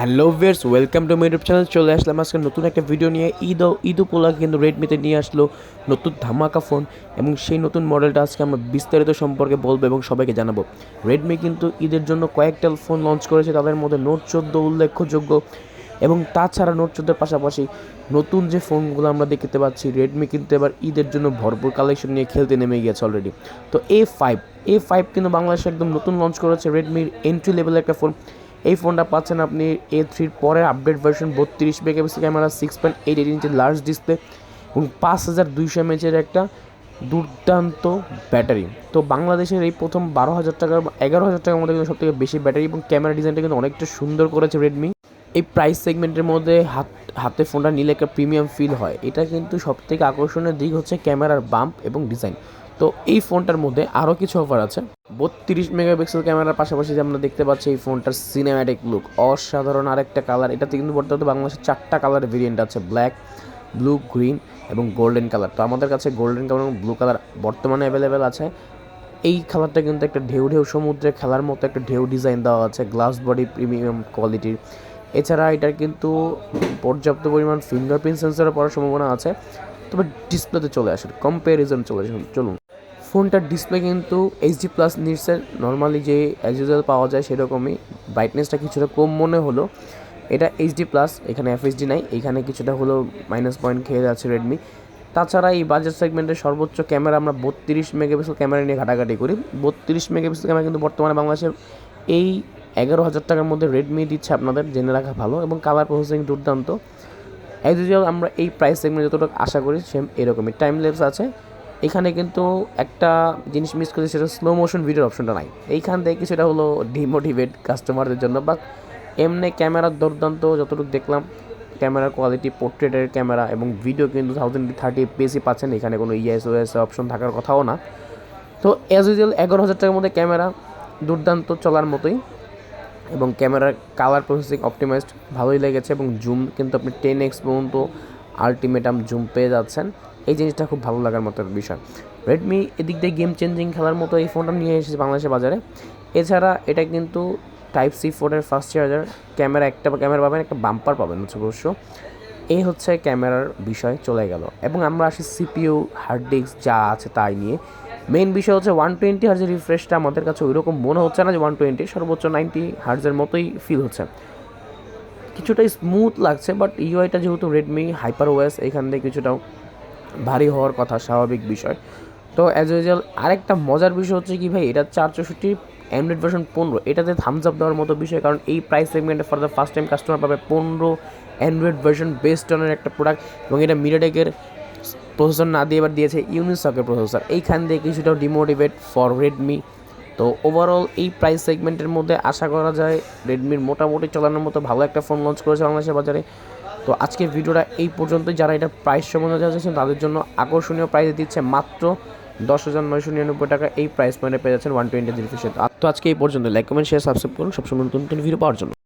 Hello viewers welcome to my channel চলে আসলাম আজকে নতুন একটা ভিডিও নিয়ে। ঈদ ঈদ উপলক্ষে কিন্তু রেডমিতে নিয়ে আসলো নতুন ধামাকা ফোন এবং সেই নতুন মডেলটা আজকে আমরা বিস্তারিত সম্পর্কে বলব এবং সবাইকে জানাব। রেডমি কিন্তু ঈদের জন্য কয়েকটা ফোন লঞ্চ করেছে। তাদের মধ্যে নোট চোদ্দ উল্লেখযোগ্য এবং তাছাড়া নোট চোদ্দোর পাশাপাশি নতুন যে ফোনগুলো আমরা দেখতে পাচ্ছি রেডমি কিন্তু এবার ঈদের জন্য ভরপুর কালেকশন নিয়ে খেলতে নেমে গিয়েছে অলরেডি তো এ ফাইভ এ ফাইভ কিন্তু বাংলাদেশে একদম নতুন লঞ্চ করেছে। রেডমির এন্ট্রি লেভেলের একটা ফোন এই ফোনটা পাচ্ছেন আপনি এ থ্রির পরে আপডেট ভার্সন বত্রিশ megapixel camera six point eight eight ইঞ্চের large display এবং পাঁচ হাজার দুইশো এমএচের একটা দুর্দান্ত ব্যাটারি। তো বাংলাদেশের এই প্রথম বারো হাজার টাকার এগারো হাজার টাকার মধ্যে কিন্তু সবথেকে বেশি ব্যাটারি এবং ক্যামেরা ডিজাইনটা কিন্তু অনেকটা সুন্দর করেছে রেডমি এই প্রাইস সেগমেন্টের মধ্যে হাত, হাতে ফোনটা নিলে একটা প্রিমিয়াম ফিল হয়। এটা কিন্তু সবথেকে আকর্ষণীয় দিক হচ্ছে ক্যামেরার বাম্প এবং ডিজাইন তো এই ফোনটার মধ্যে আরও কিছু অফার আছে। বত্রিশ মেগাপিক্সেল ক্যামেরার পাশাপাশি যে আমরা দেখতে পাচ্ছি এই ফোনটার সিনেম্যাটিক লুক অসাধারণ আরেকটা কালার এটাতে কিন্তু বর্তমানে বাংলাদেশের চারটা কালার ভেরিয়েন্ট আছে ব্ল্যাক ব্লু গ্রিন এবং গোল্ডেন কালার তো আমাদের কাছে গোল্ডেন কালার এবং ব্লু কালার বর্তমানে অ্যাভেলেবেল আছে। এই কালারটা কিন্তু একটা ঢেউ ঢেউ সমুদ্রে খেলার মতো একটা ঢেউ ডিজাইন দেওয়া আছে গ্লাস বডি প্রিমিয়াম কোয়ালিটির এছাড়া এটার কিন্তু পর্যাপ্ত পরিমাণ ফিঙ্গারপ্রিন্ট সেন্সরে পড়ার সম্ভাবনা আছে। তবে ডিসপ্লেতে চলে আসে কম্প্যারিজন চলে আসুন, চলুন। ফোনটার ডিসপ্লে কিন্তু এইচডি প্লাস নিটসের নর্মালি যে অ্যাজ ইউজুয়াল পাওয়া যায় সেরকমই। ব্রাইটনেসটা কিছুটা কম মনে হলো। এটা এইচডি প্লাস এখানে এফএসডি নাই। এখানে কিছুটা হলো মাইনাস পয়েন্ট খেয়ে যাচ্ছে রেডমি তাছাড়া এই বাজেট সেগমেন্টের সর্বোচ্চ ক্যামেরা আমরা বত্রিশ মেগাপিক্সেল ক্যামেরা নিয়ে ঘাটাঘাটি করি। বত্রিশ মেগাপিক্সেল ক্যামেরা কিন্তু বর্তমানে বাংলাদেশের এই এগারো হাজার টাকার মধ্যে রেডমি দিচ্ছে আপনাদের, জেনে রাখা ভালো এবং কালার প্রসেসিং দুর্দান্ত। অ্যাজ ইউজুয়াল আমরা এই প্রাইস সেগমেন্ট যতটুকু আশা করি সেম এরকমই। টাইম লেপস আছে। এখানে কিন্তু একটা জিনিস মিস করেছে, সেটা স্লো মোশন ভিডিওর অপশনটা নাই। এইখান থেকে কিছুটা হলো ডিমোটিভেট কাস্টমারদের জন্য বা এমনি ক্যামেরার দুর্দান্ত, যতটুকু দেখলাম ক্যামেরার কোয়ালিটি পোর্ট্রেটের ক্যামেরা এবং ভিডিও কিন্তু থাউজেন্ড থার্টি এপিএসি পাচ্ছেন, এখানে কোনো ইএস ওএস অপশন থাকার কথাও না। তো অ্যাজ ইউজুয়াল এগারো হাজার টাকার মধ্যে ক্যামেরা দুর্দান্ত চলার মতোই এবং ক্যামেরার কালার প্রসেসিং অপটিমাইজড ভালোই লেগেছে এবং জুম কিন্তু আপনি টেন এক্স পর্যন্ত আলটিমেটাম জুম পেয়ে যাচ্ছেন। এই জিনিসটা খুব ভালো লাগার মতো বিষয়। রেডমি এদিক দিয়ে গেম চেঞ্জিং খেলার মতো এই ফোনটা নিয়ে এসেছে বাংলাদেশের বাজারে। এছাড়া এটা কিন্তু টাইপ সি ফোনের ফার্স্ট চার্জার ক্যামেরা একটা ক্যামেরা পাবেন, একটা বাম্পার পাবেন, হচ্ছে অবশ্য। এই হচ্ছে ক্যামেরার বিষয়, চলে গেল। এবং আমরা আসি সিপিইউ হার্ড ডিস্ক যা আছে তাই নিয়ে। মেইন বিষয় হচ্ছে ওয়ান টোয়েন্টি হার্জের রিফ্রেশটা আমাদের কাছে ওই রকম মনে হচ্ছে না যে ওয়ান টোয়েন্টি সর্বোচ্চ নাইনটি হার্জের মতোই ফিল হচ্ছে। কিছুটা স্মুথ লাগছে বাট ইউআইটা যেহেতু রেডমি হাইপার ওয়েস এখান থেকে কিছুটা ভারী হওয়ার কথা, স্বাভাবিক বিষয়। তো অ্যাজ ইউজুয়াল আরেকটা মজার বিষয় হচ্ছে কি ভাই, এটা চার চৌষট্টি অ্যান্ড্রয়েড ভার্সন পনেরো, এটাতে থামস আপ দেওয়ার মতো বিষয়, কারণ এই প্রাইস সেগমেন্টে for the first time customer পাবে পনেরো অ্যান্ড্রয়েড ভার্সন বেস্ট অনের একটা প্রোডাক্ট এবং এটা মিরাটেকের প্রসেসর না দিয়ে এবার দিয়েছে ইউনিসকের প্রসেসর এইখান দিয়ে কিছুটা ডিমোটিভেট ফর রেডমি তো ওভারঅল এই প্রাইস সেগমেন্টের মধ্যে আশা করা যায় রেডমির মোটামুটি চালানোর মতো ভালো একটা ফোন লঞ্চ করেছে বাংলাদেশের বাজারে। তো আজকে ভিডিওটা এই পর্যন্তই। যারা এটা প্রাইস সম্বন্ধে চাচ্ছেন, তাদের জন্য আকর্ষণীয় প্রাইস দিচ্ছে মাত্র দশ হাজার নয়শো নিরানব্বই টাকা। এই প্রাইস পয়েন্টে পেয়ে যাচ্ছেন ওয়ান টোয়েন্টি জিরো তো আজকে এই পর্যন্ত লাইক কমেন্ট শেয়ার সাবস্ক্রাইব করুন। সবসময় নতুন নতুন ভিডিও পাওয়ার জন্য।